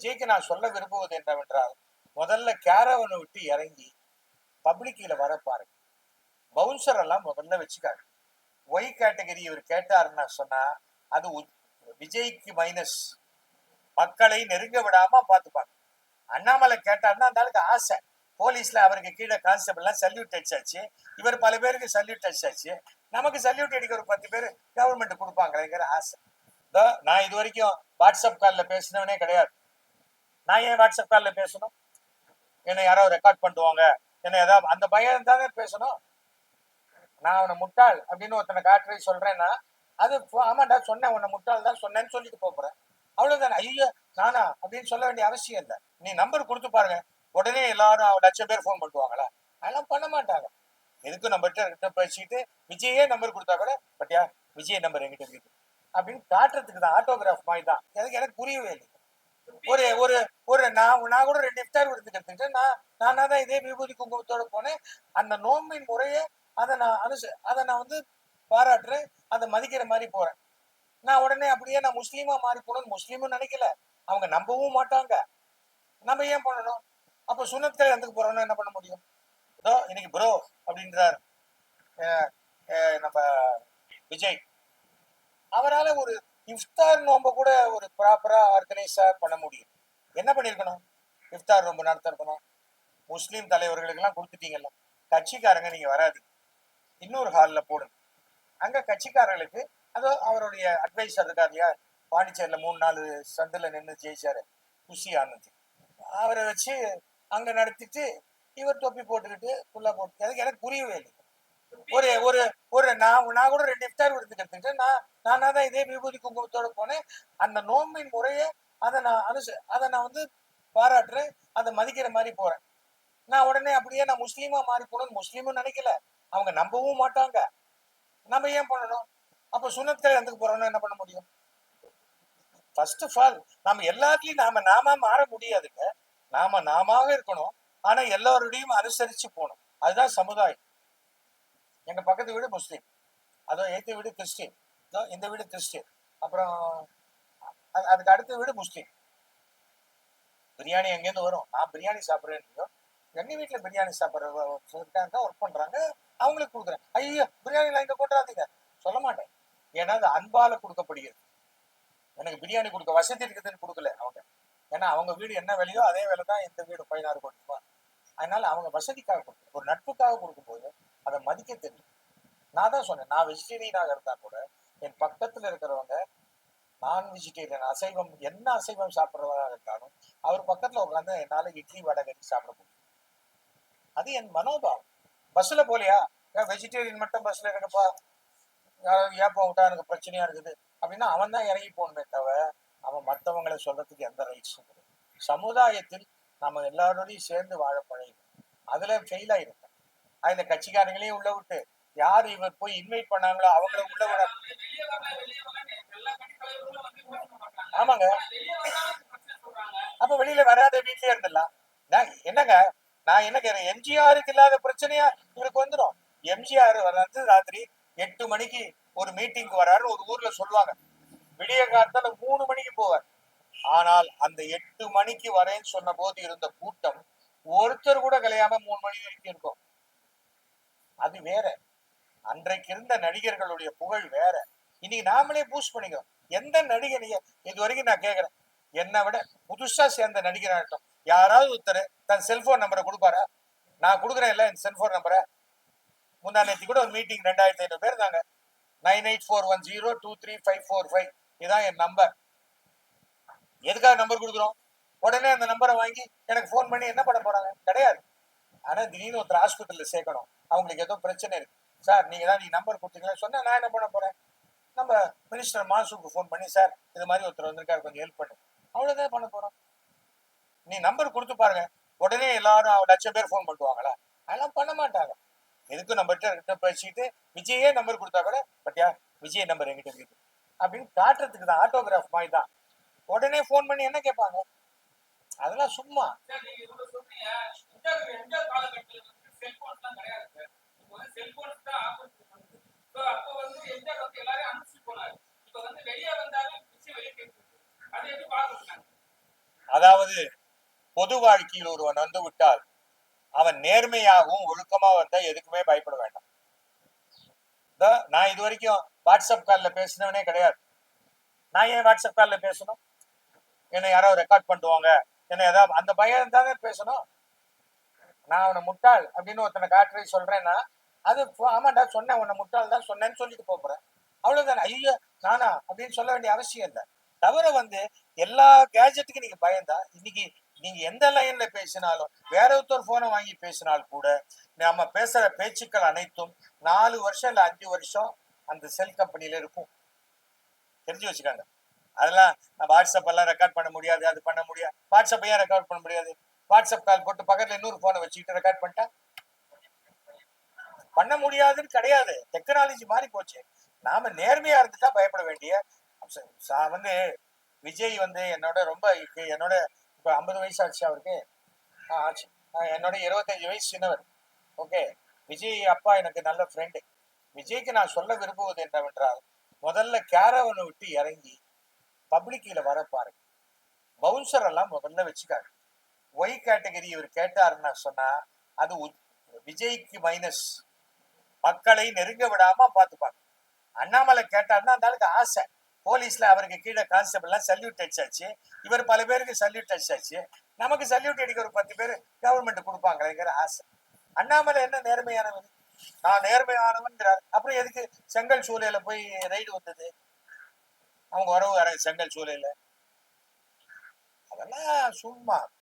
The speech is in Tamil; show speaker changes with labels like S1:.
S1: விஜய்க்கு நான் சொல்ல விரும்புவது என்னவென்றால் முதல்ல கேரவனை விட்டு இறங்கி பப்ளிக்ல வர பாருங்க. பவுன்சர் எல்லாம் முதல்ல வச்சுக்காங்க. ஒய் கேட்டகரி இவர் கேட்டாருன்னா சொன்னா அது விஜய்க்கு மைனஸ் மக்களை நெருங்க விடாம பார்த்துப்பாங்க. அண்ணாமலை கேட்டாருன்னா அந்த ஆளுக்கு ஆசை. போலீஸ்ல அவருக்கு கீழே கான்ஸ்டபிள் எல்லாம் சல்யூட் அடிச்சாச்சு. இவர் பல பேருக்கு சல்யூட் அடிச்சாச்சு. நமக்கு சல்யூட் அடிக்க ஒரு பத்து பேர் கவர்மெண்ட் கொடுப்பாங்களேங்கிற ஆசை. இதோ நான் இது வரைக்கும் வாட்ஸ்அப் காலில் பேசினவனே கிடையாது. நான் ஏன் வாட்ஸ்அப் காலில் பேசணும்? என்னை யாரோ ரெக்கார்ட் பண்ணுவாங்க. என்ன ஏதாவது அந்த பயம் தானே பேசணும்? நான் அவனை முட்டாள் அப்படின்னு ஒருத்தனை காட்டுறது சொல்றேன்னா அது ஆமாண்டா ஆமாடா சொன்னேன் உன்னை முட்டாள் தான் சொன்னேன்னு சொல்லிட்டு போறேன். அவ்வளவுதானே. ஐயோ நானா? அப்படின்னு சொல்ல வேண்டிய அவசியம் இல்லை. நீ நம்பர் கொடுத்து பாருங்க. உடனே எல்லாரும் லட்சம் பேர் ஃபோன் பண்ணுவாங்களா? அதெல்லாம் பண்ண மாட்டாங்க. எதுக்கும் நம்மகிட்ட கிட்ட பேசிட்டு விஜயே நம்பர் கொடுத்தா கூட பட்டியா விஜய் நம்பர் என்கிட்ட இருக்கு. அப்படின்னு காட்டுறதுக்கு தான் ஆட்டோகிராஃப் மாதிரி தான். எனக்கு எனக்கு புரியவே இல்லை. ஒரு ஒரு ஒரு நான் நான் கூட ரெண்டு இஃப்தார் விடுத்து கற்றுக்கிட்டேன் நான் நானாக தான் இதே விபூதி குங்குமத்தோட போனேன். அந்த நோம்பின் முறையை அதை நான் அனுச அதை நான் வந்து பாராட்டுறேன். அதை மதிக்கிற மாதிரி போறேன். நான் உடனே அப்படியே நான் முஸ்லீமா மாறி போகணும்னு முஸ்லீமும் நினைக்கல. அவங்க நம்பவும் மாட்டாங்க. நம்ம ஏன் பண்ணணும்? அப்போ சுனத்கள் எந்துக்கு போறோம்னா என்ன பண்ண முடியும்? இதோ இன்னைக்கு ப்ரோ அப்படின்றார். அஹ் நம்ம விஜய். அவரால ஒரு இஃப்தார் நோம்ப கூட ஒரு ப்ராப்பரா ஆர்கனைஸா பண்ண முடியும். என்ன பண்ணிருக்கணும்? இஃப்தார் நோம்பு நடத்திருக்கணும். முஸ்லீம் தலைவர்களுக்கெல்லாம் கொடுத்துட்டீங்கல்ல. கட்சிக்காரங்க நீங்க வராது இன்னொரு ஹாலில் போடுங்க. அங்க கட்சிக்காரர்களுக்கு அதோ அவருடைய அட்வைசர் இருக்கார் இல்லையா பாண்டிச்சேரியில் மூணு நாலு சந்தில் நின்று ஜெயிச்சாரு. குஷி ஆனந்த். அவரை வச்சு அங்க நடத்திட்டு இவர் தொப்பி போட்டுக்கிட்டு ஃபுல்லா போட்டு எனக்கு எனக்கு புரியவே இல்லை ஒரு ஒரு ஒரு நான் நான் கூட ரெண்டு இஃப்தார் விடுத்து நான் நானா தான் இதே விபூதி குங்குமத்தோட போனேன். அந்த நோம்பின் முறையை அதை நான் அனுச அதை நான் வந்து பாராட்டுறேன். அதை மதிக்கிற மாதிரி போறேன். நான் உடனே அப்படியே நான் முஸ்லீமா மாறி போகணும்னு முஸ்லீமும் நினைக்கல. அவங்க நம்பவும் மாட்டாங்க. நம்ம ஏன் பண்ணணும்? அப்போ சுனத்கள் எந்துக்கு போறோம்னா என்ன பண்ண முடியும்? ஃபர்ஸ்ட் ஆஃப் ஆல் நம்ம எல்லாத்துலயும் நாம நாம மாற முடியாதுங்க. நாம நாம இருக்கணும். ஆனா எல்லாரோடையும் அனுசரிச்சு போகணும். அதுதான் சமுதாயம். எங்க பக்கத்து வீடு முஸ்லீம். அதோ எய்த்து வீடு கிறிஸ்டின். இதோ இந்த வீடு கிறிஸ்டின். அப்புறம் அது- அதுக்கு அடுத்த வீடு முஸ்லீம். பிரியாணி எங்கேருந்து வரும்? நான் பிரியாணி சாப்பிட்றேன்னு எங்கள் வீட்டுல பிரியாணி சாப்பிட்றாங்க ஒர்க் பண்றாங்க. அவங்களுக்கு கொடுக்குறேன். ஐயோ பிரியாணிலாம் இங்க கொண்டாதீங்க சொல்ல மாட்டேன். ஏன்னா அது அன்பால கொடுக்கப்படுகிறது. எனக்கு பிரியாணி கொடுக்க வசதி இருக்குதுன்னு கொடுக்கல அவங்க. ஏன்னா அவங்க வீடு என்ன விலையோ அதே வேலை தான் இந்த வீடு பதினாறு கோடி ரூபாய். அதனால அவங்க வசதிக்காக கொடுக்கணும் ஒரு நட்புக்காக கொடுக்கும்போது அதை மதிக்க தெரியும். நான் தான் சொன்னேன் நான் வெஜிடேரியனாக இருந்தா கூட என் பக்கத்துல இருக்கிறவங்க நான் வெஜிடேரியன் அசைவம் என்ன அசைவம் சாப்பிட்றவராக இருந்தாலும் அவர் பக்கத்துல உட்காந்து என்னால இட்லி வடை கட்டி சாப்பிட முடியும். அது என் மனோபாவம். பஸ்ல போலியா? வெஜிடேரியன் மட்டும் பஸ்ல இருக்கப்பா? ஏன் ஏப்பம் விட்டா எனக்கு பிரச்சனையா இருக்குது? அப்படின்னா அவன் தான் இறங்கி போகணுமே தவிர அவன் மற்றவங்களை சொல்றதுக்கு எந்த ரைட்ஸும் கிடையாது. சமுதாயத்தில் நம்ம எல்லாரோடையும் சேர்ந்து வாழ பழகணும் அதில் ஃபெயில் ஆயிருக்கேன் அந்த கட்சிக்காரங்களையும் உள்ள விட்டு யார் இவர் போய் இன்வைட் பண்ணாங்களோ அவங்கள உள்ள விட ஆமாங்க. அப்ப வெளியில வராத வீட்லயே இருந்துடலாம். என்னங்க? நான் என்ன கேட்கிறேன்? எம்ஜிஆருக்கு இல்லாத பிரச்சனையா இவருக்கு வந்துடும் எம்ஜிஆர் வந்து ராத்திரி எட்டு மணிக்கு ஒரு மீட்டிங்க்கு வராரு ஒரு ஊர்ல சொல்லுவாங்க. விடிய காலத்துல மூணு மணிக்கு போவார். ஆனால் அந்த எட்டு மணிக்கு வரேன்னு சொன்ன போது இருந்த கூட்டம் ஒருத்தர் கூட கலையாம மூணு மணி வரைக்கும் இருக்கும். அது வேற. அன்றைக்கு இருந்த நடிகர்களுடைய புகழ் வேற. இன்னைக்கு நாமளே பூஸ்ட் பண்ணிக்கிறோம். எந்த நடிகனைய இது வரைக்கும் நான் கேக்குறேன் என்னை விட புதுசா சேர்ந்த நடிகராகட்டும் யாராவது ஒருத்தர் தன் செல்போன் நம்பரை கொடுப்பாரா? நான் கொடுக்குறேன் இல்ல என் செல்போன் நம்பரை முந்தா நேத்தி கூட ஒரு மீட்டிங் ரெண்டாயிரத்தி ஐநூறு பேர் இருந்தாங்க. Nine eight four one zero two three five four five. இதான் என் நம்பர் எதுக்காக நம்பர் கொடுக்குறோம்? உடனே அந்த நம்பரை வாங்கி எனக்கு ஃபோன் பண்ணி என்ன பண்ண போறாங்க? கிடையாது. ஆனா திடீர்னு ஒருத்தர் ஹாஸ்பிட்டலில் சேர்க்கணும். அவங்களுக்கு ஏதோ பிரச்சனை இருக்கு. சார் நீங்க தான் நீங்க நம்பர் கொடுத்தீங்களா? சொன்னா நான் என்ன பண்ண போறேன்? நம்ம மினிஸ்டர் மாசுக்கு ஃபோன் பண்ணி சார் இது மாதிரி ஒருத்தர் வந்திருக்காரு கொஞ்சம் ஹெல்ப் பண்ணு அவ்வளவுதான் பண்ண போறோம். நீ நம்பர் கொடுத்து பாருங்க. உடனே எல்லாரும் லட்சம் பேர் ஃபோன் பண்ணுவாங்களா? அதெல்லாம் பண்ண மாட்டாங்க. எதுக்கும் நம்மகிட்ட கிட்ட பேசிட்டு விஜயே நம்பர் கொடுத்தா கூட பட்டியா விஜய் நம்பர் என்கிட்ட இருக்கு. அப்படின்னு காட்டுறதுக்கு தான் ஆட்டோகிராஃப் மாதிரி தான். உடனே ஃபோன் பண்ணி என்ன கேட்பாங்க? அதெல்லாம் சும்மா.
S2: செல்போன்ஸ்லாம் கிடையாது சார். இப்போ வந்து செல்போன்ஸ் தான் அப்போ வந்து வந்து எல்லாரையும் அனுப்பிச்சு போனாரு. இப்போ வந்து வெளியே வந்தாலும் வெளியே கேட்குது. எப்படி பார்க்கணும்
S1: அதாவது பொது வாழ்க்கையில் ஒருவன் வந்து விட்டால் அவன் நேர்மையாகவும் ஒழுக்கமா வந்தா எதுக்குமே பயப்பட வேண்டாம். நான் இது வரைக்கும் வாட்ஸ்அப் காலில் பேசினவனே கிடையாது. நான் ஏன் வாட்ஸ்அப் காலில் பேசணும்? என்னை யாரோ ரெக்கார்ட் பண்ணுவாங்க? என்ன ஏதாவது அந்த பயம் தானே பேசணும்? நான் அவனை முட்டாள் அப்படின்னு ஒருத்தனை காட்டுறதை சொல்றேன்னா அது ஆமாடா சொன்னேன் உன்னை முட்டாள் தான் சொன்னேன்னு சொல்லிட்டு போப் போறேன். அவ்வளவுதானே? ஐயோ நானா? அப்படின்னு சொல்ல வேண்டிய அவசியம் இல்லை. தவிர வந்து எல்லா கேஜெட்டுக்கும் நீங்க பயந்தா இன்னைக்கு நீங்க எந்த லைன்ல பேசினாலும் வேற ஒருத்தர் போனை வாங்கி பேசினால் கூட நம்ம பேசுற பேச்சுக்கள் அனைத்தும் நாலு வருஷம் இல்ல அஞ்சு வருஷம் அந்த செல் கம்பெனில இருக்கும். தெரிஞ்சு வச்சுக்காங்க. அதெல்லாம் வாட்ஸ்அப் எல்லாம் ரெக்கார்ட் பண்ண முடியாது அது பண்ண முடியாது. வாட்ஸ்அப் ஏன் ரெக்கார்ட் பண்ண முடியாது. வாட்ஸ்அப் கால் போட்டு பக்கத்துல இன்னொரு போனை வச்சுக்கிட்டு ரெக்கார்ட் பண்ணிட்டா? பண்ண முடியாதுன்னு கிடையாது. டெக்னாலஜி மாறி போச்சு. நாம நேர்மையா இருந்துட்டா பயப்பட வேண்டிய வந்து விஜய் வந்து என்னோட ரொம்ப என்னோட இப்ப ஐம்பது வயசு ஆச்சு அவருக்கு. ஆச்சு. என்னோட இருபத்தஞ்சு வயசு சின்னவர். ஓகே. விஜய் அப்பா எனக்கு நல்ல ஃப்ரெண்டு விஜய்க்கு நான் சொல்ல விரும்புவது என்னவென்றால் முதல்ல கேரவனை விட்டு இறங்கி பப்ளிக்கில் வர பாருங்க. பவுன்சர் எல்லாம் முதல்ல வச்சுக்காரு ஒய் கேட்டகரி இவர் கேட்டாருன்னா சொன்னா அது விஜய்க்கு மைனஸ் மக்களை நெருங்க விடாம பார்த்துப்பாங்க. அண்ணாமலை கேட்டாருன்னா அந்த ஆளுக்கு ஆசை. போலீஸ்ல அவருக்கு கீழே கான்ஸ்டபிள்லாம் சல்யூட் அடிச்சாச்சு. இவர் பல பேருக்கு சல்யூட் அடிச்சாச்சு. நமக்கு சல்யூட் அடிக்க ஒரு பத்து பேர் கவர்மெண்ட் கொடுப்பாங்களேங்கிற ஆசை. அண்ணாமலை என்ன நேர்மையானவன்? நான் நேர்மையானவன்கிறார் அப்புறம் எதுக்கு செங்கல் சூளையில போய் ரைடு வந்தது? அவங்க உறவு வர செங்கல் சூளையில. அதெல்லாம் சும்மா.